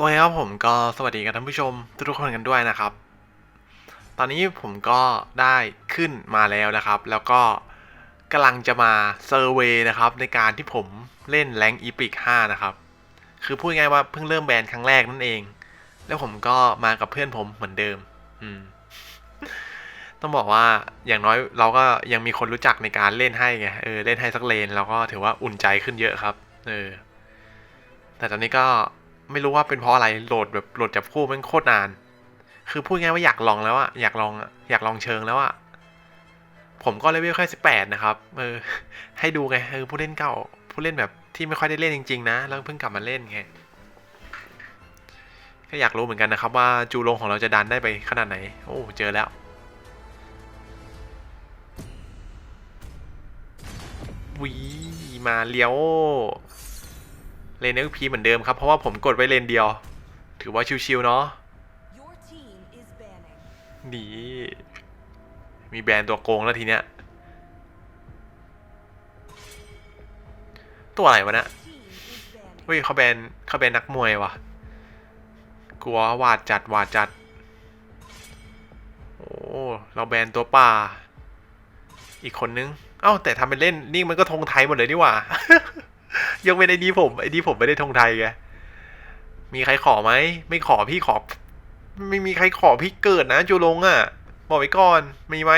อเคครับผมก็สวัสดีกับท่านผู้ชมทุกๆคนกันด้วยนะครับ ตอนนี้ผมก็ได้ขึ้นมาแล้วนะครับ แล้วก็กำลังจะมาเซอร์เวยนะครับในการที่ผมเล่นแรงอีพิก5นะครับ คือพูดง่ายว่าเพิ่งเริ่มแบนครั้งแรกนั่นเอง แล้วผมก็มากับเพื่อนผมเหมือนเดิม อืม ต้องบอกว่าอย่างน้อยเราก็ยังมีคนรู้จักในการเล่นให้ไงเออเล่นให้สักเลนเราก็ถือว่าอุ่นใจขึ้นเยอะครับ เออ แต่ตอนนี้ก็ ไม่รู้ว่าเป็นเพราะอะไรโหลดแบบโหลดจับคู่มันโคตรนาน คือพูดง่ายว่าอยากลองแล้วอะอยากลองอะอยากลองเชิงแล้วอะผมก็เลเวลแค่สิบแปดนะครับเออให้ดูไงเออผู้เล่นเก่า ผู้เล่นแบบที่ไม่ค่อยได้เล่นจริงๆนะ แล้วเพิ่งกลับมาเล่นไงก็อยากรู้เหมือนกันนะครับว่าจูโรงของเราจะดันได้ไปขนาดไหน โอ้ เจอแล้ว วีมาเลี้ยว เลนเอพีเหมือนเดิมครับ เพราะว่าผมกดไว้เลนเดียว ถือว่าชิวๆเนาะ Your team is banning. ดีมีแบรนด์ตัวโกงแล้วทีเนี้ย ตัวอะไรวะเนะ Team is banning. เฮ้ยเขาแบนเขาแบนนักมวยว่ะกลัววาดจัดวาดจัด โอ้ เราแบนตัวป่า อีกคนนึง เอ้าแต่ทำเป็นเล่น นี่มันก็ธงไทยหมดเลยนี่หว่า ยังเป็นไอ้ดีผมไอ้ดีผมไม่ได้ธงไทยไงมีใครขอไหมไม่ขอพี่ขอ ไม่มีใครขอพี่เกิดนะจูลงอะ่ะ บอกไว้ก่อนมีไหม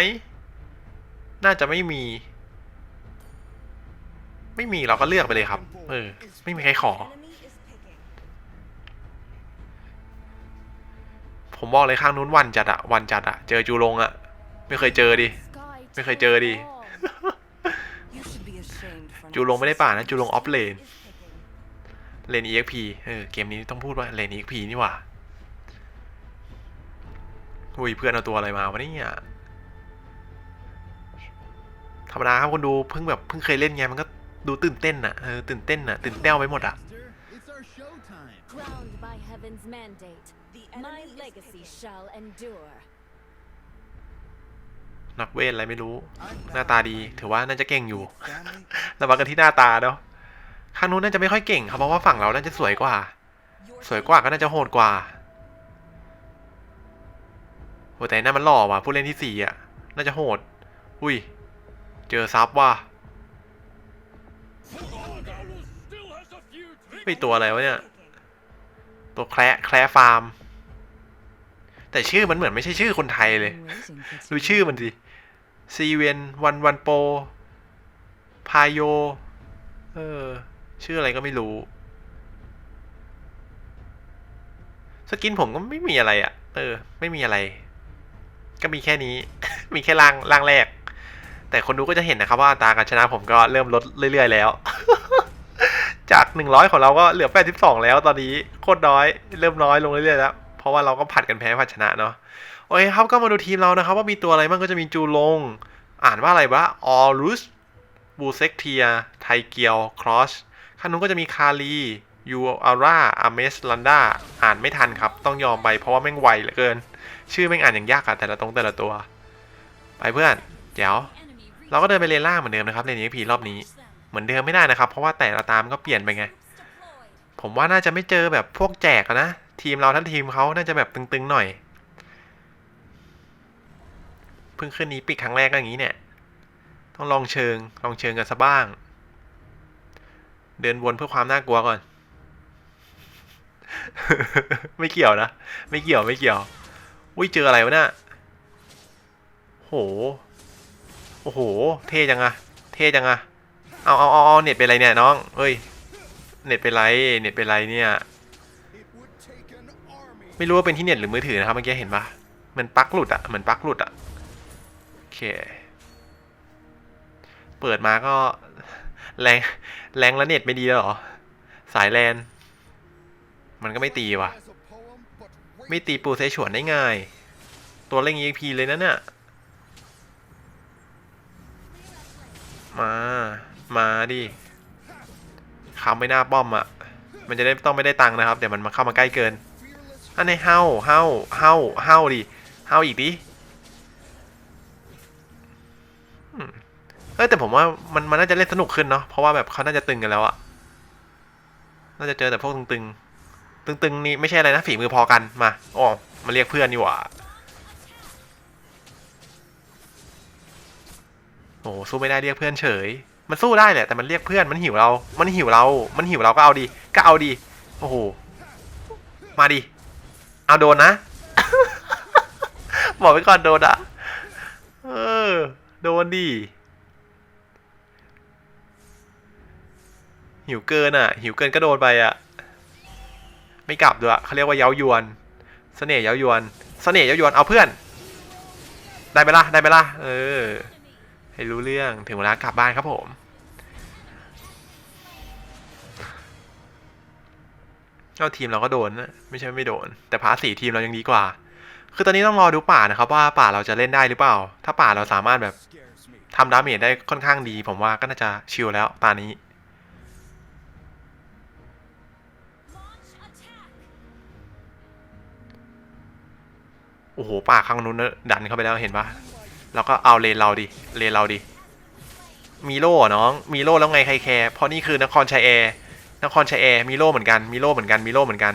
น่าจะไม่มี ไม่มีเราก็เลือกไปเลยครับ เออ ไม่มีใครขอ ผมบอกเลยข้างนู้นวันจัดอะวันจัดอะเจอจูลงอะไม่เคยเจอดิ ไม่เคยเจอดิ จูลงไม่ได้ป่านะจูลงออฟเลน is picking. เลน EXP เออเกมนี้ต้องพูดว่าเลน EXP นี่หว่าอุ้ยเพื่อนเอาตัวอะไรมาวะเนี่ยธรรมดาครับคนดูเพิ่งแบบเพิ่งเคยเล่นไงมันก็ดูตื่นเต้นอะเออตื่นเต้นอะตื่นเต้นไปหมดอะ Crowned by heaven's mandate, my legacy shall endure. นักเวทอะไรไม่รู้ หน้าตาดี ถือว่าน่าจะเก่งอยู่ราวัดกันที่หน้าตาเนาะข้างนู้นน่าจะไม่ค่อยเก่งครับเพราะว่าฝั่งเราน่าจะสวยกว่า สวยกว่าก็น่าจะโหดกว่าโหแต่นั่นมันหล่อว่ะผู้เล่นที่สี่อะ น่าจะโหด อุ้ย เจอซับว่ะเฮ้ยตัวอะไรวะเนี่ย ตัวแคระแคระฟาร์ม แต่ชื่อมันเหมือนไม่ใช่ชื่อคนไทยเลย ดูชื่อมันสิ ซีเวนวันวันโป พายโย เออ ชื่ออะไรก็ไม่รู้ สกินผมก็ไม่มีอะไรอะ่ะ เออ ไม่มีอะไร ก็มีแค่นี้ มีแค่ล่างล่างแรก แต่คนดูก็จะเห็นนะครับว่าตาการชนะผมก็เริ่มลดเรื่อย ๆ แล้ว จากหนึ่งร้อยของเราก็เหลือแปดสิบสองแล้วตอนนี้โคตรน้อย เริ่มน้อยลงเรื่อยๆแล้ว เพราะว่าเราก็ผัดกันแพ้ผัดชนะเนาะ โอเคครับก็มาดูทีมเรานะครับ ว่ามีตัวอะไรบ้างก็จะมีจูลง อ่านว่าอะไรวะออรุสบูเซ็กเทีย ไทเกียว ครอสข้างนู้นก็จะมีคารียูอาร่าอเมสลันดาอ่านไม่ทันครับ ต้องยอมไปเพราะว่าแม่งไวเหลือเกิน ชื่อแม่งอ่านอย่างยากอะแต่ละตรงแต่ละตัว ไปเพื่อนเดี๋ยว เราก็เดินไปเลนล่างเหมือนเดิมนะครับเลนนี้พีรอบนี้ เหมือนเดิมไม่ได้นะครับ เพราะว่าแต่ละตามก็เปลี่ยนไปไง ผมว่าน่าจะไม่เจอแบบพวกแจกนะ ทีมเราทั้งทีมเขาน่าจะแบบตึงๆหน่อย พิ่งขึ้นนี้ปิกครั้งแรกก็อย่างนี้เนี่ย ต้องลองเชิง ลองเชิงกันซะบ้าง เดินวนเพื่อความน่ากลัวก่อน ไม่เกี่ยวนะ ไม่เกี่ยวไม่เกี่ยว อุ้ยเจออะไรวะเนี่ยโห โอ้โห เท่จังอะเท่จังอะเอาเอาเอาเน็ตเป็นไรเนี่ยน้องเฮ้ย เน็ตเป็นไร เน็ตเป็นไรเนี่ย ไม่รู้ว่าเป็นที่เน็ตหรือมือถือนะครับเมื่อกี้เห็นปะเหมือนปักหลุดอะเหมือนปักหลุดอะ เคเปิดมาก็แรงแรงแล้วเน็ตไม่ดีแล้วหรอ สายแลน มันก็ไม่ตีว่ะ ไม่ตีปูเซฉวนได้ง่าย ตัวเร่ง EXP เลยนะเนี่ย มา มาดิคำไม่น่าป้อมอะ่ะ มันจะได้ต้องไม่ได้ตังค์นะครับ เดี๋ยวมันมาเข้ามาใกล้เกิน อันนี้เฮาเฮาเฮาเฮาดิเฮาอีกดิ อ้ยแต่ผมว่ามันมันน่าจะเล่นสนุกขึ้นเนาะเพราะว่าแบบเขาน่าจะตึงกันแล้วอะน่าจะเจอแต่พวกตึงตึงๆนี่ไม่ใช่อะไรนะฝีมือพอกันมาอ๋อมาเรียกเพื่อนดีกว่าโอ้สู้ไม่ได้เรียกเพื่อนเฉย มันสู้ได้แหละแต่มันเรียกเพื่อนมันหิวเรา มันหิวเรา มันหิวเราก็เอาดี ก็เอาดี โอ้โห มาดิ เอาโดนนะ บอกไว้ก่อนโดนอะเออ โดนดิ หิวเกินอะ หิวเกินก็โดนไปอะ ไม่กลับด้วยเขาเรียกว่าเย้ายวนเสน่ห์เย้ายวนเสน่ห์เย้ายวนเอาเพื่อน ได้ไหมล่ะได้ไหมล่ะเออ ให้รู้เรื่องถึงเวลากลับบ้านครับผมเราทีมเราก็โดนนะไม่ใช่ไม่โดน แต่พาร์ทสี่ทีมเรายังดีกว่า คือตอนนี้ต้องรอดูป่านะครับว่าป่าเราจะเล่นได้หรือเปล่า ถ้าป่าเราสามารถแบบทำดาเมจได้ค่อนข้างดี ผมว่าก็น่าจะชิลแล้วตานี้ โอ้โหป่าข้างนู้นดันเข้าไปแล้วเห็นปะแล้วก็เอาเลนเราดิเลนเราดิมีโล่น้อง มีโล่แล้วไงใครแคร์เพราะนี่คือนครชัยแอร์นครชัยแอร์มีโล่เหมือนกันมีโล่เหมือนกันมีโล่เหมือนกัน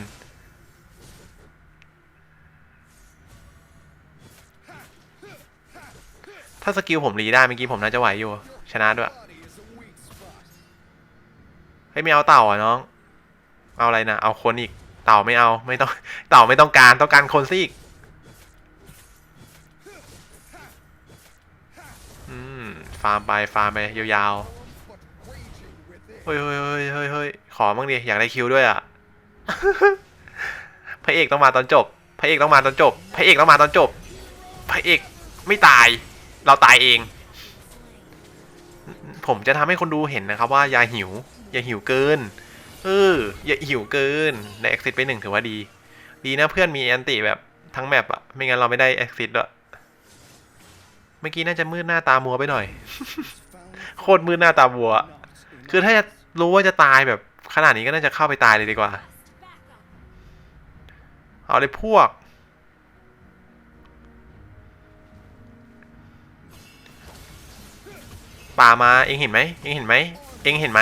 ถ้าสกิลผมรีได้เมื่อกี้ผมน่าจะไหวอยู่ ชนะด้วยเฮ้ยไม่เอาเต่าอะน้อง เอาอะไรนะเอาคนอีกเต่าไม่เอาไม่ต้องเต่าไม่ต้องการต้องการคนซิอีก ฟาร์มไปฟาร์มไปยาวๆ เฮ้ยเฮ้ยเฮ้ยเฮ้ยเฮ้ยขอบ้างดิอยากได้คิวด้วยอะ พระเอกต้องมาตอนจบ พระเอกต้องมาตอนจบ พระเอกต้องมาตอนจบ พระเอกไม่ตาย เราตายเอง ผมจะทำให้คนดูเห็นนะครับว่าอย่าหิว อย่าหิวเกิน เออ อย่าหิวเกินได้ exit ไปหนึ่งถือว่าดี ดีนะเพื่อนมีแอนติแบบทั้งแมปอะไม่งั้นเราไม่ได้ exit ด้วย เมื่อกี้น่าจะมืดหน้าตามัวไปหน่อย โคตรมืดหน้าตามัว คือถ้าจะรู้ว่าจะตายแบบขนาดนี้ก็น่าจะเข้าไปตายเลยดีกว่า เอาเลยพวก ป่ามาเองเห็นไหมเองเห็นไหมเองเห็นไหม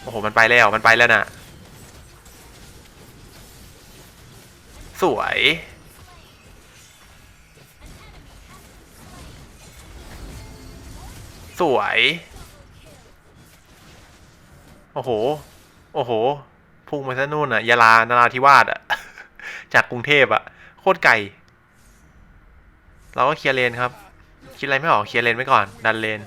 โอ้โห มันไปแล้วมันไปแล้วน่ะ สวย สวย โอ้โห โอ้โห พุ่งไปซะนู่นอะยาลานาราธิวาสอะจากกรุงเทพอะโคตรไกล เราก็เคลียร์เลนครับ คิดอะไรไม่ออกเคลียร์เลนไว้ก่อน ดันเลน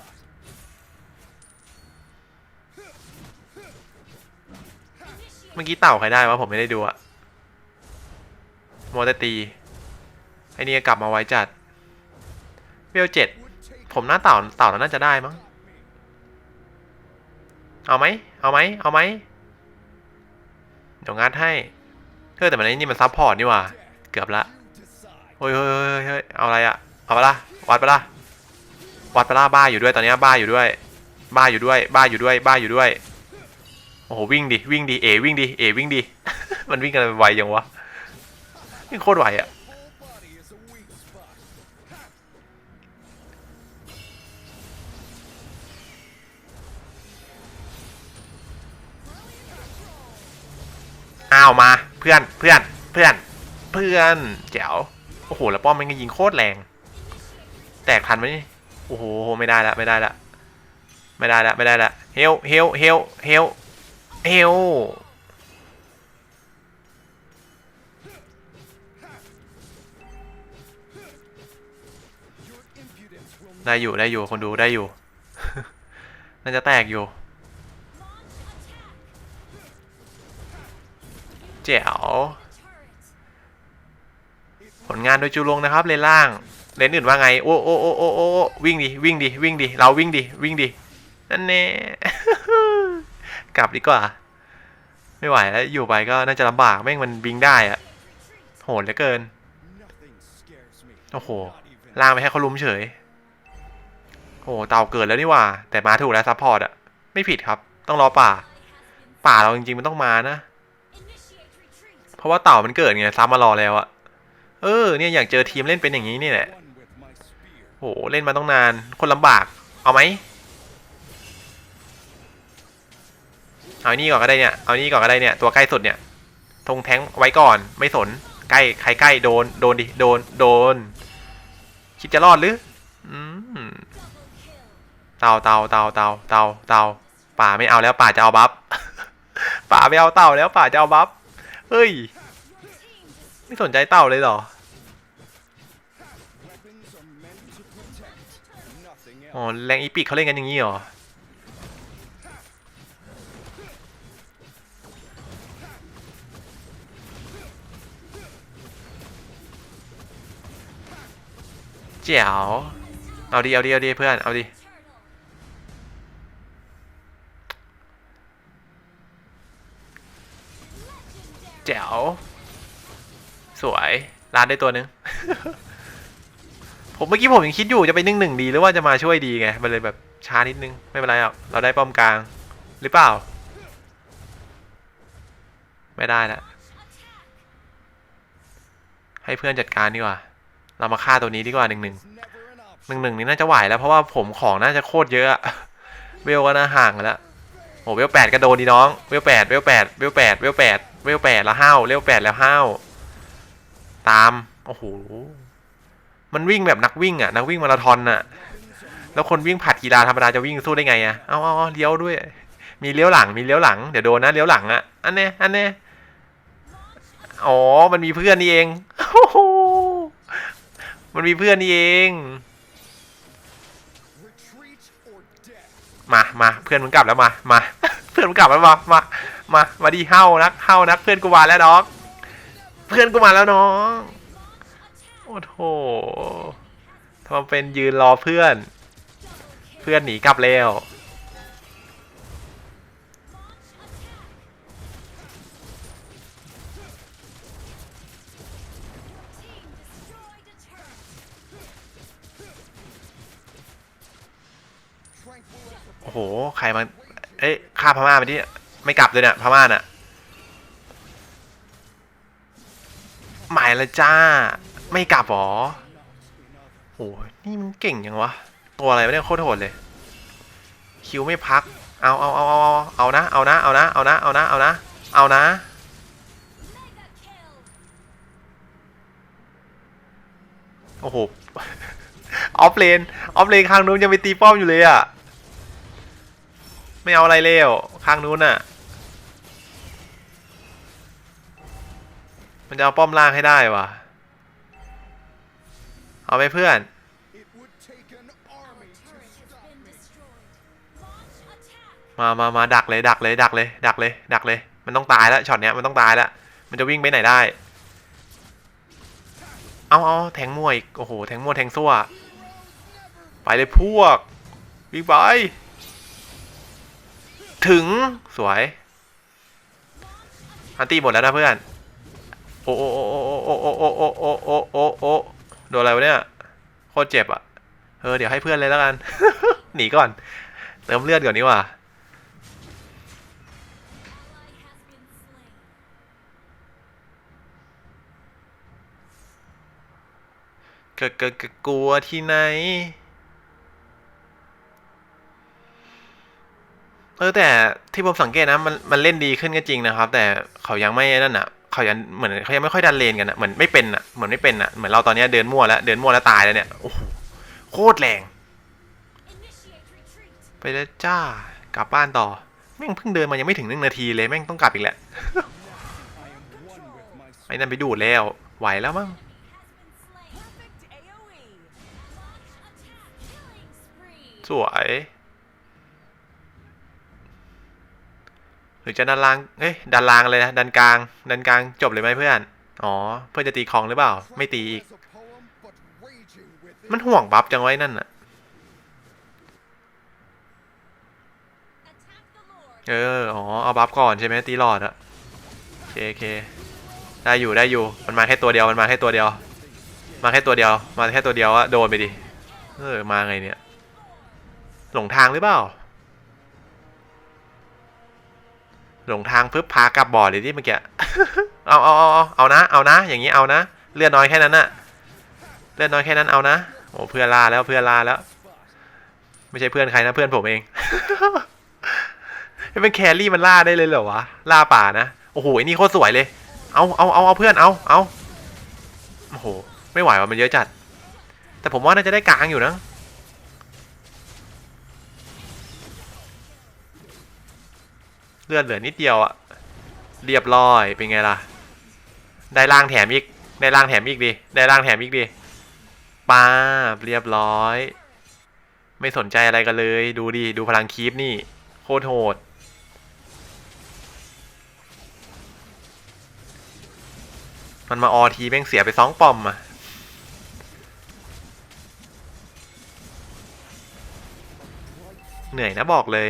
เมื่อกี้เต่าใครได้วะผมไม่ได้ดูอะโมวแต่ตีไอ้นี่ก็กลับมาไว้จัดเวลเจ็ด ผมหน้าเต่าเต่าน่าจะได้มั้ง เอาไหม เอาไหม เอาไหม เดี๋ยวงัดให้เฮ้ยแต่มันอ้นี่มันซับพอร์ตนี่ว่าเกือบละ you decide. เฮ้ยเฮ้ยเฮ้ยเอาอะไรอะเอาไปละวัดไปละวัดไปละบ้าอยู่ด้วยตอนนี้บ้าอยู่ด้วย บ้าอยู่ด้วย บ้าอยู่ด้วย บ้าอยู่ด้วย โอ้โหวิ่งดิวิ่งดิเอวิ่งดิเอวิ่งดิมันวิ่งกันไวยังวะวิ่งโคตรไวอะาวมาเพื่อนเพื่อนเพื่อนเพื่อนแจ๋วโอ้โหแล้วป้อมมันก็ยิงโคตรแรง แตกทันไหมโอ้โหไม่ได้ละไม่ได้ละไม่ได้ละไม่ได้ละเฮลเฮลเฮลเฮลเฮลได้อยู่ได้อยู่คนดูได้อยู่ น่าจะแตกอยู่ จ๋วผลงานโดยจูลงนะครับเลนล่างเลนอื่นว่าไง โอ้โอ้โอ้โอ้โอ้วิ่งดิวิ่งดิวิ่งดิเราวิ่งดิวิ่งดินั่นแน่กลับดีกว่า ไม่ไหวแล้วอยู่ไปก็น่าจะลำบากแม่งมันบิงได้อะโหดเหลือเกินโอ้โหล่างไปให้เขาลุมเฉยโอ้โหเต่าเกิดแล้วนี่ว่า แต่มาถูกแล้วซัพพอร์ตอะไม่ผิดครับ ต้องรอป่า ป่าเราจริงๆมันต้องมานะ เพราะว่าเต่ามันเกิดไงซับมารอแล้วอะเออเนี่ยอยากเจอทีมเล่นเป็นอย่างนี้นี่แหละโหเล่นมาต้องนาน คนลำบาก เอาไหมเอานี่ก่อนก็ได้เนี่ย เอานี่ก่อนก็ได้เนี่ย ตัวใกล้สุดเนี่ยธงแท้งไว้ก่อน ไม่สน ใกล้ใครใกล้โดน โดนดิ โดน โดน คิดจะรอดหรือ อืม เต่าเต่าเต่าเต่าเต่าเต่าป่าไม่เอาแล้วป่าจะเอาบัฟ ป่าไม่เอาเต่าแล้วป่าจะเอาบัฟ เฮ้ย ไม่สนใจเต่าเลยเหรอ อ๋อ แรงอีปิกเขาเล่นกันอย่างนี้เหรอ เจ๋วเอาดิเอาดิเอาดิเพื่อน เอาดิ สวยลานได้ตัวหนึ่งผมเมื่อกี้ผมยังคิดอยู่จะไปนึ่งหนึ่งดีหรือว่าจะมาช่วยดีไง มันเลยแบบช้านิดนึง ไม่เป็นไรหรอกเราได้ป้อมกลาง หรือเปล่า ไม่ได้ละให้เพื่อนจัดการดีกว่า เรามาฆ่าตัวนี้ดีกว่าหนึ่งหนึ่งหนึ่งหนึ่งนี่น่าจะไหวแล้วเพราะว่าผมของน่าจะโคตรเยอะเวลก็น่าห่างแล้วโอ้เวลแปดก็โดนดีน้อง เวลแปดเวลแปดเวลแปดเวลแปด เวลแปดแล้วห้าวเวลแปดแล้วห้าวตาม โอ้โห มันวิ่งแบบนักวิ่งอะ นักวิ่งมาราธอนอะ แล้วคนวิ่งผัดกีฬาธรรมดาจะวิ่งสู้ได้ไงอะ เอาเอาเลี้ยวด้วย มีเลี้ยวหลัง มีเลี้ยวหลัง เดี๋ยวโดนนะเลี้ยวหลังอะ อันเนี้ยอันเนี้ยอ๋อ มันมีเพื่อนนี่เองโอ้โหมันมีเพื่อนนี่เอง มามาเพื่อนมึงกลับแล้วมา มา เพื่อนมึงกลับแล้วมา มา มา มาดีเฮ้านักเฮ้านักเพื่อนกูมาแล้วน้อง เพื่อนกูมาแล้วน้อง โอ้โหทำเป็นยืนรอเพื่อน เพื่อนหนีกลับแล้วโอ้โห ใครมา เอ้ยฆ่าพม่าไปที่ ไม่กลับเลยเนี่ยพม่าน่ะหมายละจ้า ไม่กลับหรอโอ้นี่มันเก่งยังวะ ตัวอะไรวะเนี่ยโคตรโหดเลย คิวไม่พัก เอาเอาเอาเอาเอานะ เอานะ เอานะ เอานะ เอานะ เอานะ เอานะ โอ้โห ออฟเลน ออฟเลนข้างนู้นยังไปตีป้อมอยู่เลยอะ ไม่เอาอะไรเล้วข้างนู้นน่ะ มันจะเอาป้อมล่างให้ได้วะเอาไหมเพื่อน มามามาดักเลยดักเลยดักเลย ดักเลย ดักเลย มันต้องตายแล้วช็อตเนี้ยมันต้องตายแล้ว มันจะวิ่งไปไหนได้ เอาเอาแทงมั่วอีกโอ้โหแทงมั่วแทงซั่ว ไปเลยพวก วิ่งไป ถึงสวย อันตีหมดแล้วนะเพื่อน โอ้โอ้โอ้โอ้โอ้โอ้โอ้โอ้โอ้โอ้โอ้โดนอะไรวะเนี่ยโคตรเจ็บอะเออเดี๋ยวให้เพื่อนเลยแล้วกัน หนีก่อน เติมเลือดก่อนดีกว่าเกิดเกิดเกิดกลัวที่ไหน เออแต่ที่ผมสังเกตนะมันมันเล่นดีขึ้นก็จริงนะครับ แต่เขายังไม่นั่นอะ เขายังเหมือนเขายังไม่ค่อยดันเลนกันอะเหมือนไม่เป็นอะเหมือนไม่เป็นอะเหมือนเราตอนนี้เดินมั่วแล้วเดินมั่วแล้วตายแล้วเนี่ยโอ้โหโคตรแรง ไปแล้วจ้ากลับบ้านต่อแม่งเพิ่งเดินมายังไม่ถึงหนึ่งนาทีเลยแม่งต้องกลับอีกแหละไอ้นั่นไปดูดแล้วไหวแล้วมั้งสวย รือจะดันล่าง เอ้ยดันล่างเลยนะดันกลาง ดันกลางจบเลยไหมเพื่อน อ๋อ เพื่อนจะตีคองหรือเปล่า ไม่ตีอีก มันห่วงบัฟจังไว้นั่นน่ะเออ อ๋อ เอาบัฟก่อนใช่ไหมตีหลอดอะเคโอเคได้อยู่ได้อยู่ มันมาแค่ตัวเดียว มันมาแค่ตัวเดียว มาแค่ตัวเดียว มาแค่ตัวเดียวอะโดนไปดิ เออ มาไงเนี่ย หลงทางหรือเปล่า หลงทางปึ๊บพากลับบ่อเลยที่เมื่อกี้เอาเอาเอาเอาเอานะเอานะ อย่างนี้เอานะเลือดน้อยแค่นั้นน่ะเลือดน้อยแค่นั้นเอานะโอ้เพื่อนล่าแล้วเพื่อนล่าแล้ว ไม่ใช่เพื่อนใครนะเพื่อนผมเองให้เป็นแครี่มันล่าได้เลยเหรอวะล่าป่านะโอ้โหไอ้นี่โคตรสวยเลย เอาเอาเอาเอาเพื่อนเอาเอาโอ้โหไม่ไหวว่ะมันเยอะจัด แต่ผมว่าน่าจะได้กลางอยู่นะ เลือดเหลือนิดเดียวอะเรียบร้อยเป็นไงล่ะ ได้ล่างแถมอีก ได้ล่างแถมอีกดิได้ล่างแถมอีกดิป้าเรียบร้อย ไม่สนใจอะไรกันเลย ดูดิดูพลังคีปนี่ โคตรโหดมันมาออทีแม่งเสียไปสองปอมอะเหนื่อยนะบอกเลย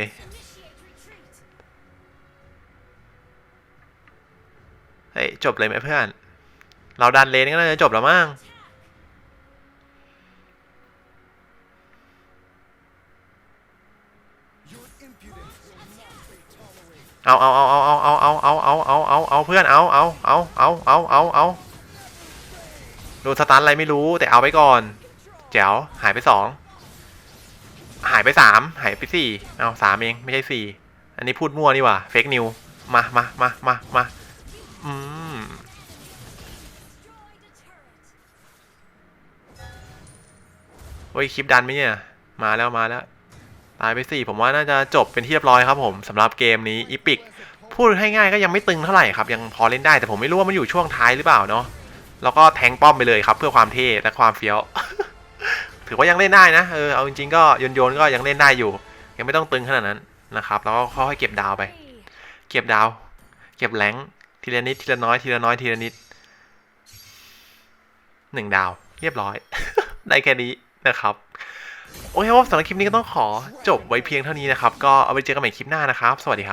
เฮ้ยจบเลยไหมเพื่อน เราดันเลนก็น่าจะจบแล้วมั้งเอาเอาเอาเอาเอาเอาเอาเอาเอาเอาเอาเอาเพื่อนเอาเอาเอาเอาเอาเอาเอาโดนสตันอะไรไม่รู้แต่เอาไปก่อน แจ๋วหายไปสองหายไปสามหายไปสี่เอาสามเองไม่ใช่สี่อันนี้พูดมั่วนี่ว่าเฟกนิวมามามามามา อืมโอ้ยคลิปดันไหมเนี่ย มาแล้วมาแล้ว ตายไปสี่ผมว่าน่าจะจบเป็นที่เรียบร้อยครับผมสำหรับเกมนี้อีพิกพูดให้ง่ายก็ยังไม่ตึงเท่าไหร่ครับ ยังพอเล่นได้แต่ผมไม่รู้ว่ามันอยู่ช่วงท้ายหรือเปล่าเนาะแล้วก็แทงป้อมไปเลยครับ เพื่อความเท่และความเฟี้ยว ถือว่ายังเล่นได้นะเออเอาจริงๆก็โยนโยนๆก็ยังเล่นได้อยู่ ยังไม่ต้องตึงขนาดนั้นนะครับ แล้วก็ค่อยๆเก็บดาวไป เก็บดาว เก็บแรง ทีละนิดทีละน้อยทีละน้อยทีละนิดหนึ่งดาว เรียบร้อย ได้แค่นี้นะครับ โอเคครับสำหรับคลิปนี้ก็ต้องขอจบไว้เพียงเท่านี้นะครับ ก็เอาไปเจอกันใหม่คลิปหน้านะครับ สวัสดีครับ